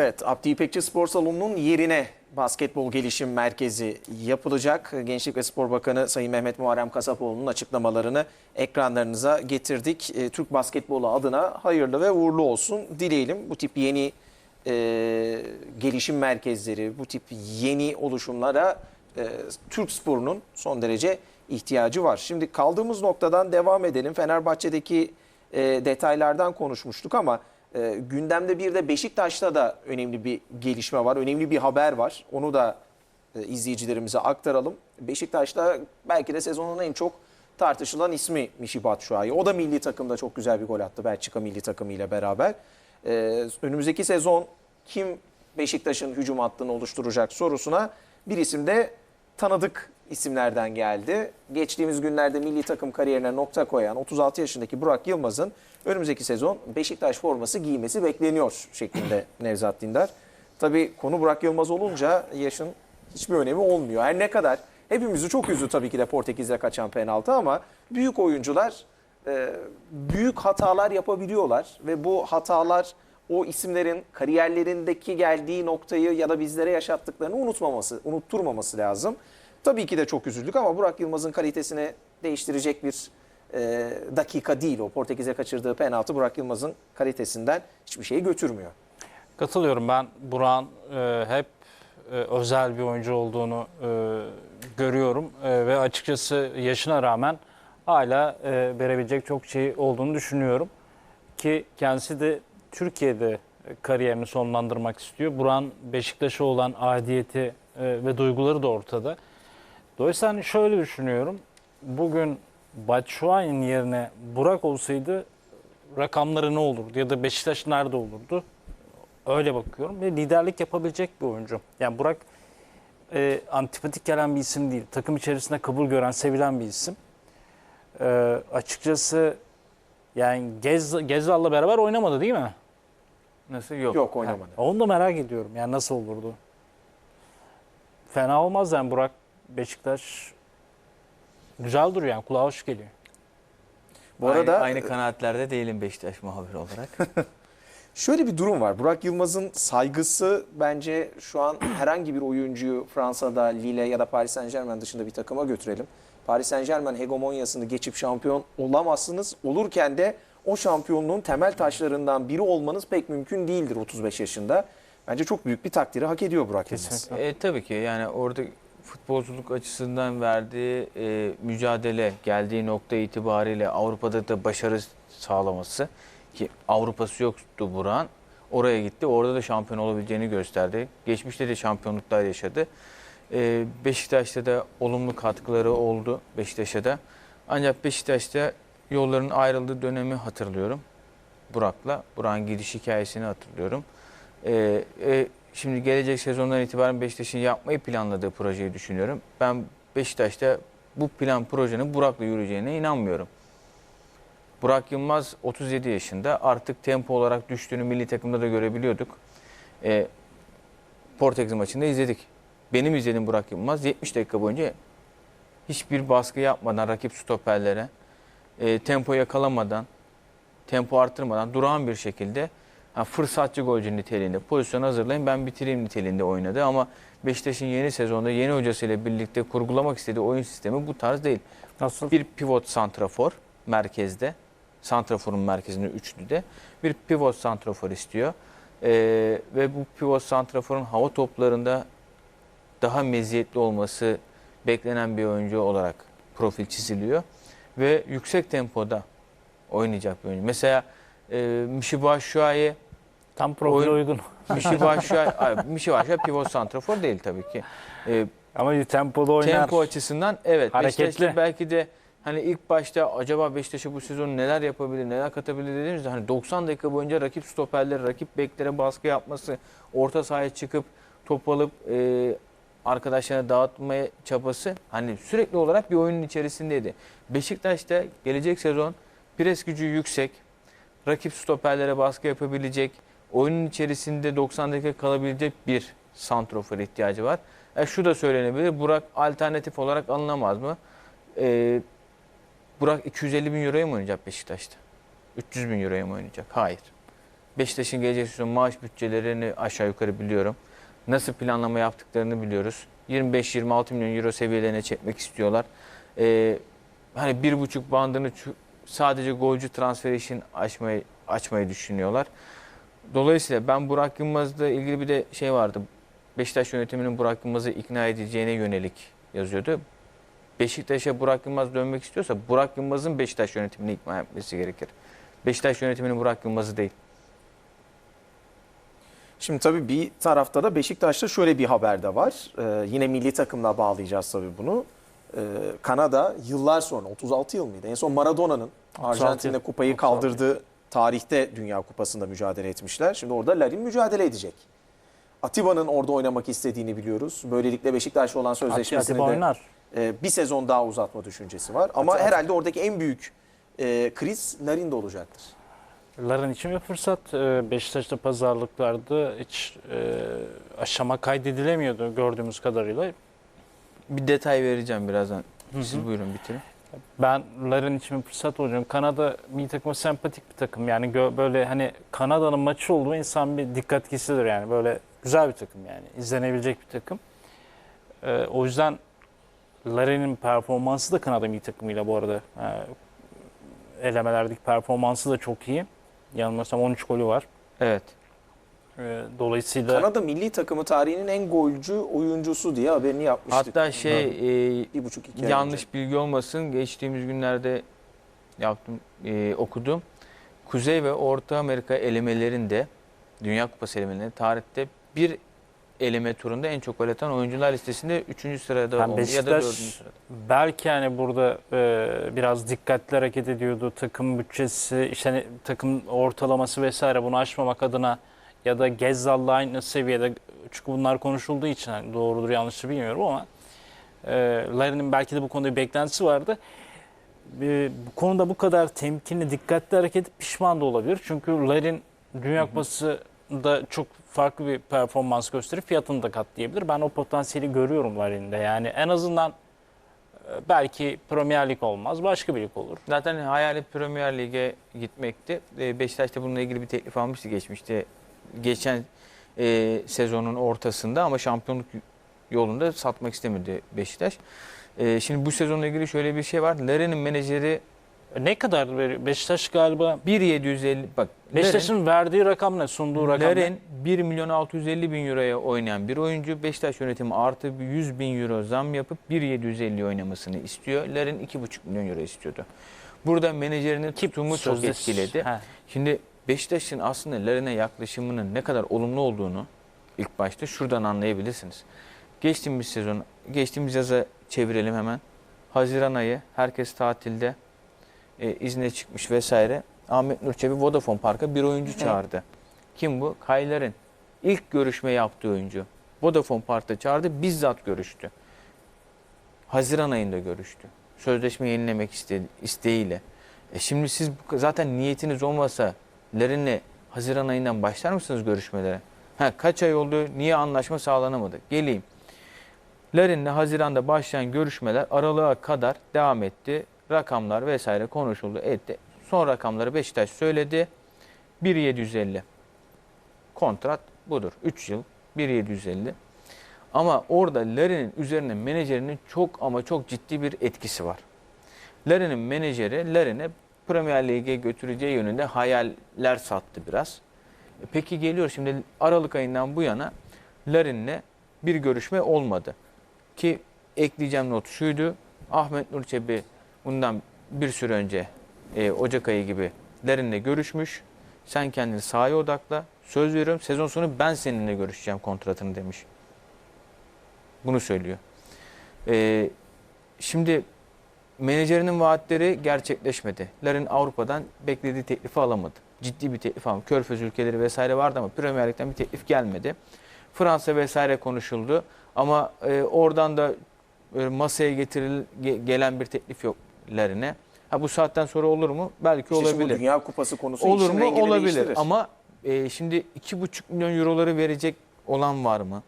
Evet, Abdi İpekçi Spor Salonu'nun yerine basketbol gelişim merkezi yapılacak. Gençlik ve Spor Bakanı Sayın Mehmet Muharrem Kasapoğlu'nun açıklamalarını ekranlarınıza getirdik. E, Türk basketbolu adına hayırlı ve uğurlu olsun dileyelim. Bu tip yeni e, gelişim merkezleri, bu tip yeni oluşumlara e, Türk sporunun son derece ihtiyacı var. Şimdi kaldığımız noktadan devam edelim. Fenerbahçe'deki e, detaylardan konuşmuştuk ama e, gündemde bir de Beşiktaş'ta da önemli bir gelişme var. Önemli bir haber var. Onu da e, izleyicilerimize aktaralım. Beşiktaş'ta belki de sezonun en çok tartışılan ismi Mişi Batshuayi. O da milli takımda çok güzel bir gol attı Belçika milli takımı ile beraber. E, önümüzdeki sezon kim Beşiktaş'ın hücum hattını oluşturacak sorusuna bir isim de tanıdık isimlerden geldi. Geçtiğimiz günlerde milli takım kariyerine nokta koyan 36 yaşındaki Burak Yılmaz'ın önümüzdeki sezon Beşiktaş forması giymesi bekleniyor şeklinde Nevzat Dindar. Tabii konu Burak Yılmaz olunca yaşın hiçbir önemi olmuyor. Her ne kadar hepimizi çok üzdü tabii ki de Portekiz'e kaçan penaltı ama büyük oyuncular e, büyük hatalar yapabiliyorlar ve bu hatalar o isimlerin kariyerlerindeki geldiği noktayı ya da bizlere yaşattıklarını unutmaması, unutturmaması lazım. Tabii ki de çok üzüldük ama Burak Yılmaz'ın kalitesini değiştirecek bir e, dakika değil o. Portekiz'e kaçırdığı penaltı Burak Yılmaz'ın kalitesinden hiçbir şeyi götürmüyor. Katılıyorum ben Burak'ın e, hep e, özel bir oyuncu olduğunu e, görüyorum E, ve açıkçası yaşına rağmen hala e, verebilecek çok şey olduğunu düşünüyorum ki kendisi de Türkiye'de kariyerini sonlandırmak istiyor. Burak'ın Beşiktaş'a olan adiyeti e, ve duyguları da ortada. Dolayısıyla hani şöyle düşünüyorum. Bugün Batshuayi'nin yerine Burak olsaydı rakamları ne olurdu ya da Beşiktaş nerede olurdu? Öyle bakıyorum ve liderlik yapabilecek bir oyuncu. Yani Burak e, antipatik gelen bir isim değil. Takım içerisinde kabul gören, sevilen bir isim. E, açıkçası yani Gez, Gezzal'la beraber oynamadı değil mi? Nasıl? Yok. Yok oynamadı. Onu da merak ediyorum. Yani nasıl olurdu? Fena olmaz yani Burak Beşiktaş güzel duruyor yani kulağa hoş geliyor. Bu arada aynı, aynı kanaatlerde değilim Beşiktaş muhabiri olarak. Şöyle bir durum var. Burak Yılmaz'ın saygısı bence şu an herhangi bir oyuncuyu Fransa'da, Lille ya da Paris Saint Germain dışında bir takıma götürelim. Paris Saint Germain hegemonyasını geçip şampiyon olamazsınız. Olurken de o şampiyonluğun temel taşlarından biri olmanız pek mümkün değildir 35 yaşında. Bence çok büyük bir takdiri hak ediyor Burak Yılmaz. E, tabii ki yani orada futbolculuk açısından verdiği e, mücadele geldiği nokta itibariyle Avrupa'da da başarı sağlaması ki Avrupa'sı yoktu Burak'ın. Oraya gitti. Orada da şampiyon olabileceğini gösterdi. Geçmişte de şampiyonluklar yaşadı. E, Beşiktaş'ta da olumlu katkıları oldu Beşiktaş'a da. Ancak Beşiktaş'ta yolların ayrıldığı dönemi hatırlıyorum. Burak'la. Burak'ın gidiş hikayesini hatırlıyorum. Ee, e, şimdi gelecek sezondan itibaren Beşiktaş'ın yapmayı planladığı projeyi düşünüyorum. Ben Beşiktaş'ta bu plan projenin Burak'la yürüyeceğine inanmıyorum. Burak Yılmaz 37 yaşında artık tempo olarak düştüğünü milli takımda da görebiliyorduk. Ee, Portekiz maçında izledik. Benim izlediğim Burak Yılmaz 70 dakika boyunca hiçbir baskı yapmadan rakip stoperlere e, tempo yakalamadan, tempo arttırmadan durağan bir şekilde ha, fırsatçı golcü niteliğinde pozisyon hazırlayın ben bitireyim niteliğinde oynadı ama Beşiktaş'ın yeni sezonda yeni hocasıyla birlikte kurgulamak istediği oyun sistemi bu tarz değil. Nasıl? Bir pivot santrafor merkezde, santraforun merkezinde üçlüde bir pivot santrafor istiyor. Ee, ve bu pivot santraforun hava toplarında daha meziyetli olması beklenen bir oyuncu olarak profil çiziliyor. Ve yüksek tempoda oynayacak bir oyuncu. Mesela e, Mişi Başşuay'ı Tam profil Oyun- uygun. Mişi Başşuay, ay, Mişi Başşuay pivot santrafor değil tabii ki. E, Ama tempolu oynar. tempo açısından evet. Hareketli. Belki de hani ilk başta acaba Beşiktaş'a bu sezon neler yapabilir, neler katabilir dediğimizde hani 90 dakika boyunca rakip stoperlere, rakip beklere baskı yapması, orta sahaya çıkıp top alıp e, arkadaşlarına dağıtmaya çabası hani sürekli olarak bir oyunun içerisindeydi. Beşiktaş'ta gelecek sezon pres gücü yüksek, rakip stoperlere baskı yapabilecek, oyunun içerisinde 90 dakika kalabilecek bir santrofor ihtiyacı var. E şu da söylenebilir. Burak alternatif olarak alınamaz mı? E, Burak 250 bin euroya mı oynayacak Beşiktaş'ta? 300 bin euroya mı oynayacak? Hayır. Beşiktaş'ın gelecek sezon maaş bütçelerini aşağı yukarı biliyorum. Nasıl planlama yaptıklarını biliyoruz. 25-26 milyon euro seviyelerine çekmek istiyorlar. Ee, hani bir buçuk bandını sadece golcü transferi için açmayı, açmayı düşünüyorlar. Dolayısıyla ben Burak Yılmaz'la ilgili bir de şey vardı. Beşiktaş yönetiminin Burak Yılmaz'ı ikna edeceğine yönelik yazıyordu. Beşiktaş'a Burak Yılmaz dönmek istiyorsa Burak Yılmaz'ın Beşiktaş yönetimini ikna etmesi gerekir. Beşiktaş yönetiminin Burak Yılmaz'ı değil. Şimdi tabii bir tarafta da Beşiktaş'ta şöyle bir haber de var. Ee, yine milli takımla bağlayacağız tabii bunu. Ee, Kanada yıllar sonra 36 yıl mıydı? En son Maradona'nın 36 Arjantin'de kupayı 36 kaldırdığı tarihte Dünya Kupası'nda mücadele etmişler. Şimdi orada Larin mücadele edecek. Atiba'nın orada oynamak istediğini biliyoruz. Böylelikle Beşiktaş'la olan sözleşmesini Atiba de oynar. e, bir sezon daha uzatma düşüncesi var. Ama Ati- herhalde oradaki en büyük e, kriz Larin'de olacaktır. Ların için bir fırsat. Ee, Beşiktaş'ta pazarlıklarda hiç e, aşama kaydedilemiyordu gördüğümüz kadarıyla. Bir detay vereceğim birazdan. Hı Siz hı. buyurun bitirin. Ben Ların için bir fırsat olacağım. Kanada bir takım sempatik bir takım. Yani böyle hani Kanada'nın maçı olduğu insan bir dikkat kesilir yani. Böyle güzel bir takım yani. izlenebilecek bir takım. Ee, o yüzden Larin'in performansı da Kanada milli takımıyla bu arada. Ee, elemelerdeki performansı da çok iyi. Yanılmıyorsam 13 golü var. Evet. Ee, dolayısıyla Kanada milli takımı tarihinin en golcü oyuncusu diye haberini yapmıştık. Hatta şey e, bir buçuk iki ay yanlış önce. bilgi olmasın. Geçtiğimiz günlerde yaptım, e, okudum. Kuzey ve Orta Amerika elemelerinde, Dünya Kupası elemelerinde tarihte bir eleme turunda en çok gol atan oyuncular listesinde 3. sırada Yani oldu ya da 4. Beşiktaş- sırada. belki hani burada e, biraz dikkatli hareket ediyordu. Takım bütçesi, işte hani takım ortalaması vesaire bunu aşmamak adına ya da Gezzal'la aynı seviyede çünkü bunlar konuşulduğu için hani doğrudur yanlıştır bilmiyorum ama e, Larin'in belki de bu konuda bir beklentisi vardı. E, bu konuda bu kadar temkinli, dikkatli hareket pişman da olabilir. Çünkü Larin Dünya Kupası'da çok farklı bir performans gösterip fiyatını da katlayabilir. Ben o potansiyeli görüyorum Larin'de. Yani en azından e, belki Premier Lig olmaz, başka bir lig olur. Zaten hayali Premier Lig'e gitmekti. E, Beşiktaş da bununla ilgili bir teklif almıştı geçmişte. Geçen e, sezonun ortasında ama şampiyonluk yolunda satmak istemedi Beşiktaş. E, şimdi bu sezonla ilgili şöyle bir şey var. Larin'in menajeri Ne kadar veriyor? Beşiktaş galiba 1.750 bak Beşiktaş'ın verdiği rakam ne? Sunduğu rakam ne? Larin 1 milyon 650 bin euroya oynayan bir oyuncu. Beşiktaş yönetimi artı bir 100 bin euro zam yapıp 1.750 oynamasını istiyor. Larin 2,5 milyon euro istiyordu. Burada menajerinin tutumu çok Sözleş- etkiledi. He. Şimdi Beşiktaş'ın aslında Larin'e yaklaşımının ne kadar olumlu olduğunu ilk başta şuradan anlayabilirsiniz. Geçtiğimiz sezon, geçtiğimiz yaza çevirelim hemen. Haziran ayı herkes tatilde e, izne çıkmış vesaire. Ahmet Nur Çebi Vodafone Park'a bir oyuncu çağırdı. Kim bu? Kaylar'ın ilk görüşme yaptığı oyuncu. Vodafone Park'ta çağırdı, bizzat görüştü. Haziran ayında görüştü. Sözleşme yenilemek iste, isteğiyle. E şimdi siz zaten niyetiniz olmasa Larin'le Haziran ayından başlar mısınız görüşmelere? Ha, kaç ay oldu, niye anlaşma sağlanamadı? Geleyim. Larin'le Haziran'da başlayan görüşmeler aralığa kadar devam etti. Rakamlar vesaire konuşuldu, etti. Son rakamları Beşiktaş söyledi. 1.750. Kontrat budur. 3 yıl 1.750. Ama orada Larin'in üzerine menajerinin çok ama çok ciddi bir etkisi var. Larin'in menajeri Larin'e Premier Lig'e götüreceği yönünde hayaller sattı biraz. E Peki geliyor şimdi Aralık ayından bu yana Larin'le bir görüşme olmadı. Ki ekleyeceğim not şuydu. Ahmet Nur Çebi bundan bir süre önce e, Ocak ayı gibi Larin'le görüşmüş. Sen kendini sahaya odakla. Söz veriyorum sezon sonu ben seninle görüşeceğim kontratını demiş. Bunu söylüyor. E, şimdi menajerinin vaatleri gerçekleşmedi. Larin Avrupa'dan beklediği teklifi alamadı. Ciddi bir teklif alamadı. Körfez ülkeleri vesaire vardı ama Premier Lig'den bir teklif gelmedi. Fransa vesaire konuşuldu ama e, oradan da e, masaya getiril ge- gelen bir teklif yok Larin'e. Ha bu saatten sonra olur mu? Belki İşte şimdi bu olabilir. Dünya Kupası konusu Olur mu? Olabilir. değiştirir. Ama e, şimdi 2,5 milyon euroları verecek olan var mı?